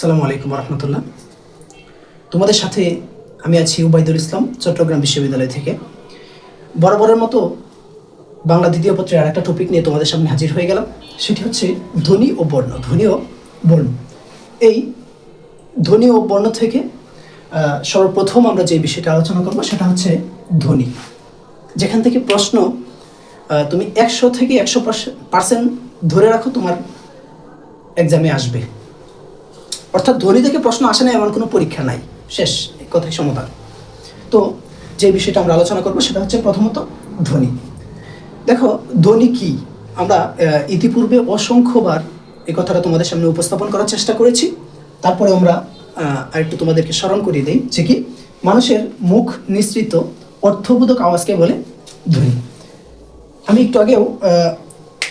আসসালামু আলাইকুম রহমতুল্লাহ তোমাদের সাথে আমি আছি উবাইদুল ইসলাম, চট্টগ্রাম বিশ্ববিদ্যালয় থেকে। বরাবরের মতো বাংলা দ্বিতীয় পত্রের আরেকটা টপিক নিয়ে তোমাদের সামনে হাজির হয়ে গেলাম। সেটি হচ্ছে ধ্বনি ও বর্ণ। ধ্বনি ও বর্ণ। এই ধ্বনি ও বর্ণ থেকে সর্বপ্রথম আমরা যে বিষয়টা আলোচনা করব সেটা হচ্ছে ধ্বনি। যেখান থেকে প্রশ্ন তুমি একশো থেকে একশো পার্সেন্ট ধরে রাখো তোমার এক্সামে আসবে। অর্থাৎ ধ্বনি থেকে প্রশ্ন আসে না, এমন কোনো পরীক্ষা নাই। শেষ কথাই সমাধান। তো যে বিষয়টা আমরা আলোচনা করব সেটা হচ্ছে প্রথমত ধ্বনি দেখো ধ্বনি কি? আমরা ইতিপূর্বে অসংখ্যবার এই কথাটা তোমাদের সামনে উপস্থাপন করার চেষ্টা করেছি। তারপরে আমরা আরেকটু তোমাদেরকে স্মরণ করিয়ে দিই যে কি? মানুষের মুখ নিঃসৃত অর্থবোধক আওয়াজকে বলে ধ্বনি আমি একটু আগেও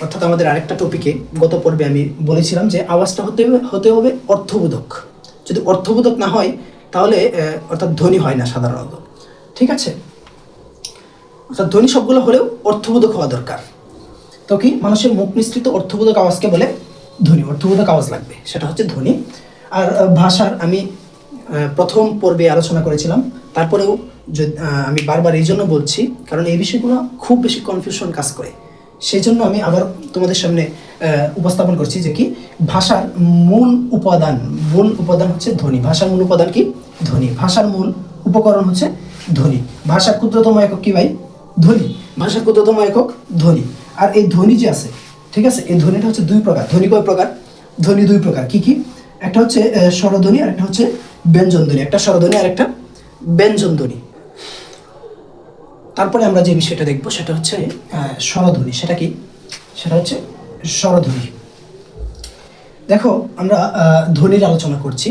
অর্থাৎ আমাদের আরেকটা টপিকে গত পর্বে আমি বলেছিলাম যে আওয়াজটা হতে হবে হতে হবে অর্থবোধক। যদি অর্থবোধক না হয়, তাহলে অর্থাৎ ধ্বনি হয় না সাধারণত। ঠিক আছে? অর্থাৎ ধ্বনি সবগুলো হলেও অর্থবোধক হওয়া দরকার। তো কি? মানুষের মুখ মিশ্রিত অর্থবোধক আওয়াজকে বলে ধ্বনি, অর্থবোধক আওয়াজ লাগবে। সেটা হচ্ছে ধ্বনি। আর ভাষার আমি প্রথম পর্বে আলোচনা করেছিলাম। তারপরেও আমি বারবার এই জন্য বলছি, কারণ এই বিষয়গুলো খুব বেশি কনফিউশন কাজ করে। সেই জন্য আমি আবার তোমাদের সামনে উপস্থাপন করছি যে কি, ভাষার মূল উপাদান মূল উপাদান হচ্ছে ধ্বনি। ভাষার মূল উপাদান কি? ধ্বনি। ভাষার মূল উপকরণ হচ্ছে ধ্বনি। ভাষার ক্ষুদ্রতম একক কি ভাই? ধ্বনি। ভাষার ক্ষুদ্রতম একক ধ্বনি। আর এই ধ্বনি যে আছে, ঠিক আছে? এই ধ্বনিটা হচ্ছে দুই প্রকার। ধ্বনি কয় প্রকার? ধ্বনি দুই প্রকার। কি কি? একটা হচ্ছে স্বরধ্বনি আর একটা হচ্ছে ব্যঞ্জন ধ্বনি একটা স্বরধ্বনি আর একটা ব্যঞ্জন ধ্বনি তারপরে আমরা যে বিষয়টা দেখব সেটা হচ্ছে স্বরধ্বনি। সেটা কি? সেটা হচ্ছে স্বরধ্বনি। দেখো, আমরা ধ্বনির আলোচনা করছি।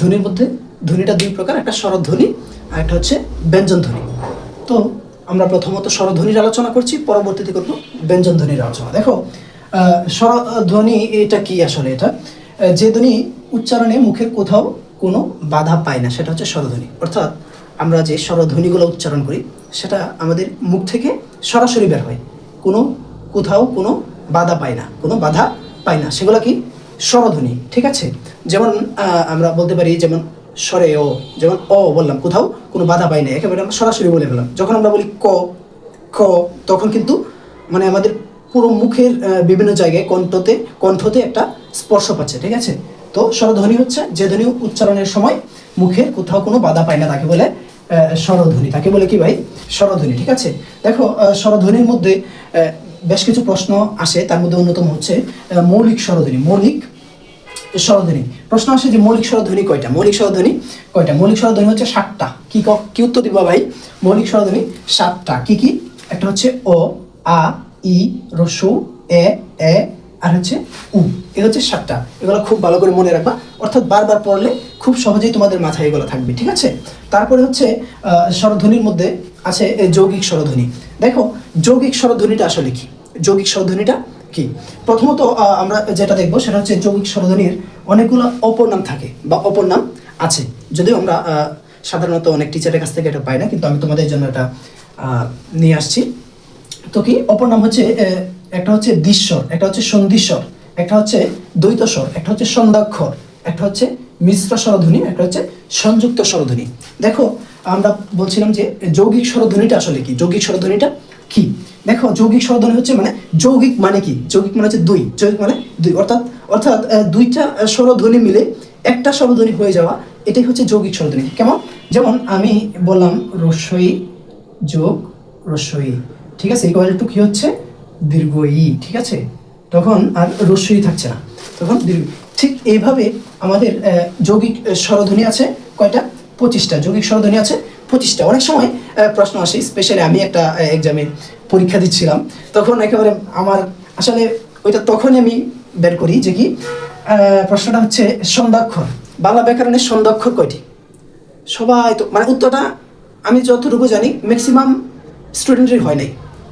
ধ্বনির মধ্যে, ধ্বনিটা দুই প্রকার, একটা স্বরধ্বনি আর একটা হচ্ছে ব্যঞ্জন ধ্বনি। তো আমরা প্রথমত স্বরধ্বনির আলোচনা করছি, পরবর্তীতে করব ব্যঞ্জন ধ্বনির আলোচনা। দেখো স্বরধ্বনি এটা কি আসলে এটা? যে ধ্বনি উচ্চারণে মুখের কোথাও কোনো বাধা পায় না, সেটা হচ্ছে স্বরধ্বনি। অর্থাৎ আমরা যে স্বরধ্বনিগুলো উচ্চারণ করি, সেটা আমাদের মুখ থেকে সরাসরি বের হয়। কোনো কোথাও কোনো বাধা পায় না, কোনো বাধা পায় না। সেগুলো কি? স্বরধ্বনি, ঠিক আছে? যেমন আমরা বলতে পারি যেমন স্বরে ও, যেমন অ বললাম, কোথাও কোনো বাধা পাই না, একেবারে আমরা সরাসরি বলে ফেলাম যখন আমরা বলি ক, খ, তখন কিন্তু মানে আমাদের পুরো মুখের বিভিন্ন জায়গায় কণ্ঠতে কণ্ঠতে একটা স্পর্শ পাচ্ছে, ঠিক আছে? তো স্বরধ্বনি হচ্ছে যে ধ্বনি উচ্চারণের সময় মুখের কোথাও কোনো বাধা পায় না তাকে বলে স্বরধ্বনি, তাকে বলে কি ভাই? স্বরধ্বনি, ঠিক আছে? দেখো স্বরধ্বনির মধ্যে বেশ কিছু প্রশ্ন আসে, তার মধ্যে অন্যতম হচ্ছে মৌলিক স্বরধ্বনি মৌলিক স্বরধ্বনি। প্রশ্ন আসে যে মৌলিক স্বরধ্বনি কয়টা? মৌলিক স্বরধ্বনি কয়টা? মৌলিক স্বরধ্বনি হচ্ছে সাতটা। কি ক- উত্তর দিব ভাই? মৌলিক স্বরধ্বনি সাতটা। কি কি? একটা হচ্ছে অ, আ, ই রসু এ এ আর হচ্ছে উ এ হচ্ছে সাতটা। এগুলো খুব ভালো করে মনে রাখবা। অর্থাৎ বারবার পড়লে খুব সহজেই তোমাদের মাথায় এগুলো থাকবে, ঠিক আছে? তারপরে হচ্ছে স্বরধ্বনির মধ্যে আছে যৌগিক স্বরধ্বনি। দেখো, যৌগিক স্বরধ্বনিটা আসলে কি? যৌগিক স্বরধ্বনিটা কি? প্রথমত আমরা যেটা দেখব সেটা হচ্ছে যৌগিক স্বরধ্বনির অনেকগুলো অপর নাম থাকে বা অপর নাম আছে। যদিও আমরা সাধারণত অনেক টিচারের কাছ থেকে এটা পাই না, কিন্তু আমি তোমাদের জন্য এটা নিয়ে আসছি। তো কি? অপর নাম হচ্ছে একটা হচ্ছে দিস্বর একটা হচ্ছে সন্ধিস্বর, একটা হচ্ছে দ্বৈতস্বর, একটা হচ্ছে সন্ধ্যাক্ষর, একটা হচ্ছে মিশ্র স্বরধ্বনি, একটা হচ্ছে সংযুক্ত স্বরধ্বনি। দেখো, আমরা বলছিলাম যে যৌগিক স্বরধ্বনিটা আসলে কি? যৌগিক স্বরধ্বনিটা কি? দেখো, যৌগিক স্বরধ্বনি হচ্ছে মানে যৌগিক মানে কি? যৌগিক মানে হচ্ছে দুই, যৌগিক মানে দুই। অর্থাৎ অর্থাৎ দুইটা স্বরধ্বনি মিলে একটা স্বরধ্বনি হয়ে যাওয়া, এটাই হচ্ছে যৌগিক স্বরধ্বনি। কেমন? যেমন আমি বললাম রস্বই যোগ রস্বই ঠিক আছে? এই কয়েলটু কি হচ্ছে? দীর্ঘ ই, ঠিক আছে? তখন আর রস্বই থাকছে না। তখন দীর্ঘ, ঠিক এইভাবে আমাদের যৌগিক স্বরধ্বনি আছে কয়টা? পঁচিশটা। যৌগিক স্বরধ্বনি আছে পঁচিশটা। অনেক সময় প্রশ্ন আসে স্পেশালি আমি একটা এক্সামে পরীক্ষা দিচ্ছিলাম। তখন একেবারে আমার, আসলে ওইটা তখনই আমি বের করি যে কি প্রশ্নটা হচ্ছে সন্ধ্যাক্ষর। বাংলা ব্যাকরণের সন্ধ্যাক্ষর কয়টি? সবাই তো মানে উত্তরটা আমি যতটুকু জানি ম্যাক্সিমাম স্টুডেন্টের হয় নাই।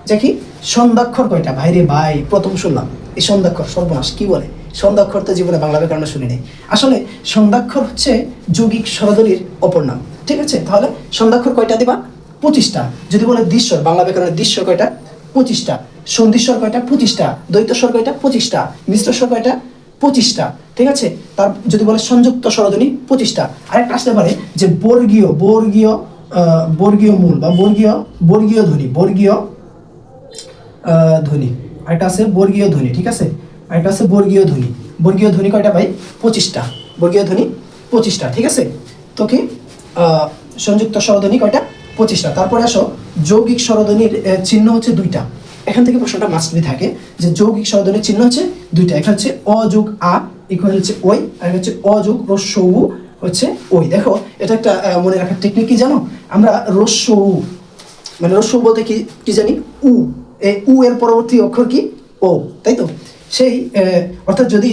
যে কি সন্ধ্যাক্ষর কয়টা? ভাইরে ভাই, প্রথম শুনলাম। এই সন্ধ্যাক্ষর, সর্বনাশ, কি বলে? সন্ধ্যাক্ষর তো জীবনে বাংলা ব্যাকরণে শুনি নাই। আসলে সন্ধ্যাক্ষর হচ্ছে যৌগিক স্বরধ্বনির অপর নাম, ঠিক আছে? তাহলে সন্ধ্যাক্ষর কয়টা দিবা? পঁচিশটা। যদি বলে দৃশ্যর, বাংলা ব্যাকরণের দৃশ্য কয়টা? পঁচিশটা। সন্ধিস্বর কয়টা? পঁচিশটা। দ্বৈতস্বর কয়টা? পঁচিশটা। মিশ্র মিশ্রস্বর কয়টা? পঁচিশটা। ঠিক আছে? তার, যদি বলে সংযুক্ত স্বরধ্বনি, পঁচিশটা। আরেকটা আসতে পারে যে বর্গীয় বর্গীয় বর্গীয় মূল বা বর্গীয় বর্গীয় ধ্বনি, বর্গীয় ধ্বনি। আরেকটা আছে বর্গীয় ধ্বনি, ঠিক আছে? আরেকটা আছে বর্গীয় ধ্বনি। বর্গীয় ধ্বনি কয়টা ভাই? পঁচিশটা। বর্গীয় ধ্বনি পঁচিশটা, ঠিক আছে? তো কি? সংযুক্ত স্বরধ্বনি কয়টা? পঁচিশটা। তারপরে আসো, যৌগিক স্বরধ্বনির চিহ্ন হচ্ছে দুইটা। এখান থেকে প্রশ্নটা মাস্টবি থাকে যে যৌগিক স্বরধ্বনির চিহ্ন হচ্ছে দুইটা। একটা হচ্ছে অ যোগ আ ইকুয়াল হচ্ছে ওই, আর হচ্ছে অ যোগ রস্য হচ্ছে ওই। দেখো, এটা একটা মনে রাখার টেকনিক কি জানো? আমরা রস্য মানে রস্য বলতে কি কি জানি? উ। এই উ এর পরবর্তী অক্ষর কি? ও, তাই তো? সেই অর্থাৎ যদি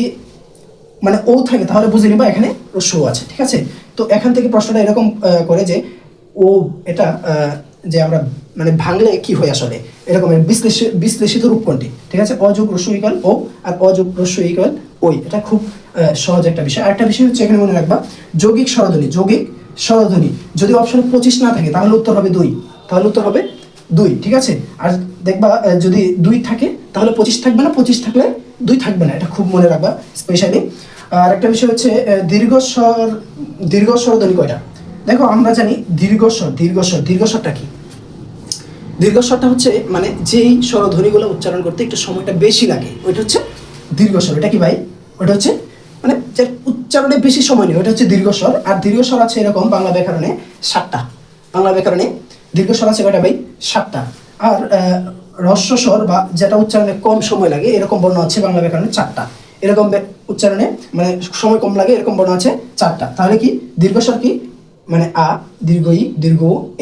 মানে ও থাকে, তাহলে বুঝে নিবা এখানে রস্য আছে, ঠিক আছে? তো এখান থেকে প্রশ্নটা এরকম করে যে ও এটা যে আমরা মানে ভাঙলে কি হয় আসলে? এরকম বিশ্লেষিত বিশ্লেষিত রূপ কোনটি? ঠিক আছে? অযোগ, রস্য ও, আর অযোগ, রস্য ইকাল ওই। এটা খুব সহজ একটা বিষয়। আরেকটা বিষয় হচ্ছে এখানে মনে রাখবা, যৌগিক স্বরধ্বনি যৌগিক স্বরধ্বনি যদি অপশনে পঁচিশ না থাকে, তাহলে উত্তর হবে দুই। তাহলে উত্তর হবে দুই ঠিক আছে? আর দেখবা যদি দুই থাকে তাহলে পঁচিশ থাকবে না পঁচিশ থাকলে দুই থাকবে না এটা খুব মনে রাখবা স্পেশালি আর একটা বিষয় হচ্ছে আহ, দীর্ঘস্বর দীর্ঘস্বরধ্বনি কয়টা? দেখো আমরা জানি দীর্ঘস্বর দীর্ঘস্বর দীর্ঘস্বরটা কি? দীর্ঘস্বরটা হচ্ছে মানে যেই স্বরধ্বনিগুলো উচ্চারণ করতে একটু সময়টা বেশি লাগে ওইটা হচ্ছে দীর্ঘস্বর। এটা কি ভাই? ওটা হচ্ছে মানে যে উচ্চারণে বেশি সময় নেই ওটা হচ্ছে দীর্ঘস্বর। আর দীর্ঘস্বর আছে এরকম বাংলা ব্যাকরণে সাতটা। বাংলা ব্যাকরণে দীর্ঘস্বর আছে কয়টা ভাই? সাতটা। আর আহ, স্বর বা যেটা উচ্চারণে কম সময় লাগে এরকম বর্ণ আছে বাংলা ব্যাকরণে চারটা। এরকম উচ্চারণে মানে সময় কম লাগে এরকম বর্ণ আছে চারটা। তাহলে কি? দীর্ঘস্বর কি? মানে আ দীর্ঘ ই দীর্ঘ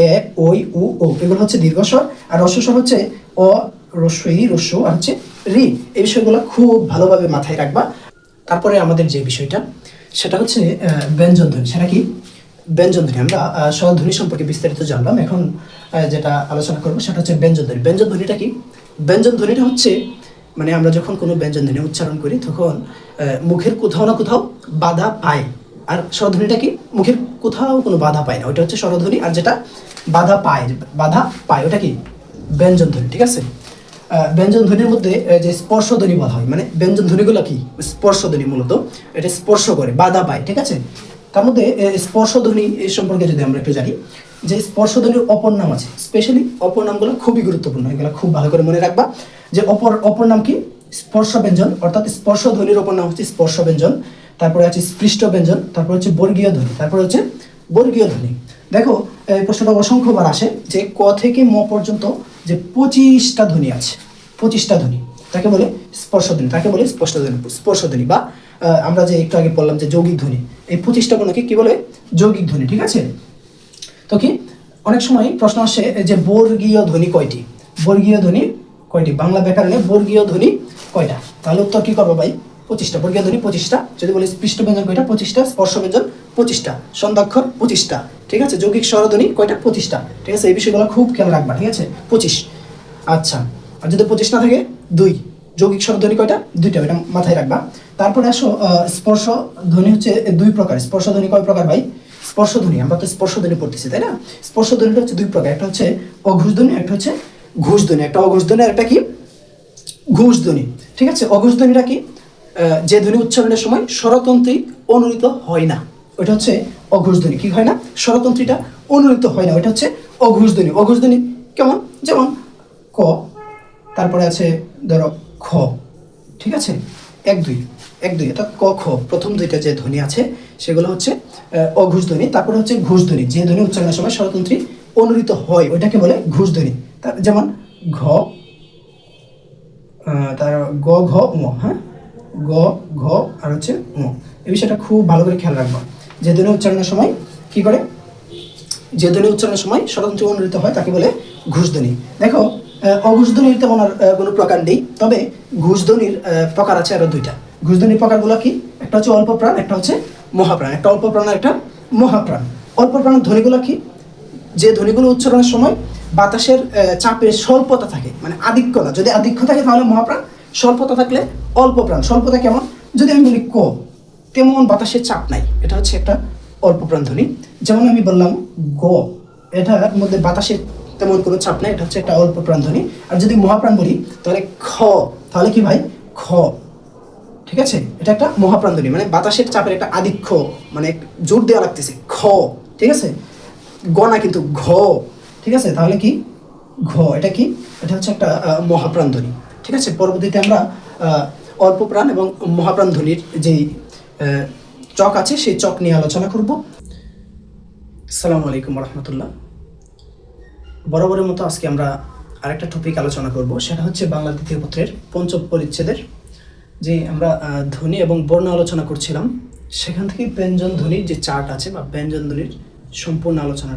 এ ওই উ ও। এগুলো হচ্ছে দীর্ঘস্বর আর রস্বস্বর হচ্ছে অ রস্য ই রস্য আর হচ্ছে রি। এই বিষয়গুলো খুব ভালোভাবে মাথায় রাখবা। তারপরে আমাদের যে বিষয়টা সেটা হচ্ছে ব্যঞ্জন ধ্বনি সেটা কি? ব্যঞ্জন ধ্বনি আমরা স্বরধ্বনি সম্পর্কে বিস্তারিত জানলাম। এখন যেটা আলোচনা করব সেটা হচ্ছে ব্যঞ্জন ধ্বনি ব্যঞ্জন ধ্বনিটা কি? ব্যঞ্জন ধ্বনিটা হচ্ছে মানে আমরা যখন কোনো ব্যঞ্জন ধ্বনি উচ্চারণ করি তখন মুখের কোথাও না কোথাও বাধা পায়। আর স্বরধ্বনিটা কি? মুখের কোথাও কোনো বাধা পায় না। ওটা হচ্ছে স্বরধ্বনি আর যেটা বাধা পায় বাধা পায় ওটা কি? ব্যঞ্জন ধ্বনি ঠিক আছে? আহ, ব্যঞ্জন ধ্বনির মধ্যে যে স্পর্শ ধ্বনি বলা হয় মানে ব্যঞ্জন ধ্বনিগুলো কি? স্পর্শ ধ্বনি মূলত। এটা স্পর্শ করে বাধা পায় ঠিক আছে? তার মধ্যে আহ, স্পর্শ ধ্বনি এই সম্পর্কে যদি আমরা একটু জানি যে স্পর্শধ্বনির অপর নাম আছে। স্পেশালি অপর নামগুলো খুবই গুরুত্বপূর্ণ এগুলো খুব ভালো করে মনে রাখবা। যে অপর অপর নাম কি? স্পর্শ ব্যঞ্জন অর্থাৎ স্পর্শ ধ্বনির অপর নাম হচ্ছে স্পর্শ ব্যঞ্জন তারপরে আছে স্পৃষ্ট ব্যঞ্জন তারপর হচ্ছে বর্গীয় ধ্বনি তারপর হচ্ছে বর্গীয় ধ্বনি দেখো এই প্রশ্নটা অসংখ্যবার আসে যে ক থেকে ম পর্যন্ত যে পঁচিশটা ধ্বনি আছে পঁচিশটা ধ্বনি। তাকে বলে স্পর্শ ধ্বনি, তাকে বলে স্পষ্ট ধ্বনি, স্পর্শ ধ্বনি বা আমরা যে একটু আগে বললাম যে যৌগিক ধ্বনি, এই পঁচিশটা গুণকে কি বলে? যৌগিক ধ্বনি, ঠিক আছে? তো কি, অনেক সময় প্রশ্ন আসে যে বর্গীয় ধ্বনি কয়টি? বর্গীয় ধ্বনি কয়টি? বাংলা ব্যাকরণে বর্গীয় ধ্বনি কয়টা? তাহলে উত্তর কি করব ভাই? পঁচিশটা। বর্গীয় ধ্বনি পঁচিশটা। যদি বলি পৃষ্ঠ ব্যঞ্জন কয়টা? পঁচিশটা। স্পর্শ ব্যঞ্জন পঁচিশটা। সন্ধ্যাক্ষর পঁচিশটা। ঠিক আছে? যৌগিক স্বরধ্বনি কয়টা? পঁচিশটা। ঠিক আছে? এই বিষয়গুলো খুব খেয়াল রাখবা, ঠিক আছে? পঁচিশ। আচ্ছা। আর যদি পঁচিশ না থাকে? দুই, যৌগিক স্বরধ্বনি কয়টা? দুইটা, এটা মাথায় রাখবা। তারপরে আসো স্পর্শ ধ্বনি হচ্ছে দুই প্রকার। স্পর্শ ধ্বনি কয় প্রকার ভাই? স্পর্শ ধ্বনি, আমরা তো স্পর্শ ধ্বনি পড়তেছি, তাই না? স্পর্শ ধ্বনিটা হচ্ছে দুই প্রকার, একটা হচ্ছে অঘোষ ধ্বনি, একটা হচ্ছে ঘোষ ধ্বনি। একটা অঘোষ ধ্বনি আর একটা কি? ঘোষ ধ্বনি। ঠিক আছে? অঘোষ ধ্বনিটা কি? যে ধ্বনি উচ্চারণের সময় স্বরতন্ত্রী অনুনীত হয় না। ওইটা হচ্ছে অঘোষ ধ্বনি। কি হয় না? স্বরতন্ত্রীটা অনুনীত হয় না। ওইটা হচ্ছে অঘোষ ধ্বনি। ধ্বনি কেমন? যেমন ক তারপরে আছে ধরো খ। ঠিক আছে? এক দুই এক দুই, অর্থাৎ ক, খ। প্রথম দুইটা যে ধ্বনি আছে, সেগুলো হচ্ছে অঘোষ ধ্বনি তারপরে হচ্ছে ঘুষ ধ্বনি যে ধ্বনি উচ্চারণের সময় স্বরতন্ত্রী অনুনীত হয়, ওইটাকে বলে ঘুষ ধ্বনি তার- যেমন ঘ তার গ, ঘ ম হ্যাঁ? গ, ঘ, আর হচ্ছে ম এই বিষয়টা খুব ভালো করে খেয়াল রাখবা। যে ধ্বনি উচ্চারণের সময় কি করে? যে ধ্বনি উচ্চারণের সময় স্বতন্ত্র অনুরিত হয়, তাকে বলে ঘুষ ধ্বনি দেখো অঘুষধ্বনির তেমন আর কোনো প্রকার নেই। তবে ঘুষধ্বনির প্রকার আছে আরও দুইটা। ঘুষধ্বনির প্রকারগুলো কি? একটা হচ্ছে অল্প প্রাণ, একটা হচ্ছে মহাপ্রাণ। একটা অল্প প্রাণ আর একটা মহাপ্রাণ। অল্প প্রাণ ধ্বনিগুলো কি? যে ধ্বনিগুলো উচ্চারণের সময় বাতাসের চাপের স্বল্পতা থাকে মানে আধিক্য না যদি আধিক্য থাকে তাহলে মহাপ্রাণ, স্বল্পতা থাকলে অল্প প্রাণ। স্বল্পতা কেমন? যদি আমি বলি ক, তেমন বাতাসের চাপ নাই। এটা হচ্ছে একটা অল্প প্রাণ ধ্বনি। যেমন আমি বললাম গ, এটার মধ্যে বাতাসের তেমন কোনো চাপ নাই এটা হচ্ছে একটা অল্প প্রাণ ধ্বনি। আর যদি মহাপ্রাণ বলি তাহলে খ তাহলে কি ভাই? খ। ঠিক আছে? এটা একটা মহাপ্রাণ ধ্বনি মানে বাতাসের চাপের একটা আধিক্য মানে জোর দেওয়া লাগতেছে খ। ঠিক আছে? গ না কিন্তু ঘ। ঠিক আছে? তাহলে কি? ঘ। এটা কি? এটা হচ্ছে একটা আহ, মহাপ্রাণ ধ্বনি। ঠিক আছে? পরবর্তীতে আমরা অল্প প্রাণ এবং মহাপ্রাণ ধ্বনির যেই চক আছে সেই চক নিয়ে আলোচনা করব। আসসালামু আলাইকুম রহমতুল্লাহ। বরাবরের মতো আজকে আমরা আরেকটা টপিক আলোচনা করব, সেটা হচ্ছে বাংলা দ্বিতীয় পত্রের পঞ্চম পরিচ্ছেদের। যে আমরা ধ্বনি এবং বর্ণ আলোচনা করছিলাম, সেখান থেকে ব্যঞ্জন ধ্বনির যে চার্ট আছে বা ব্যঞ্জন ধ্বনির সম্পূর্ণ আলোচনাটা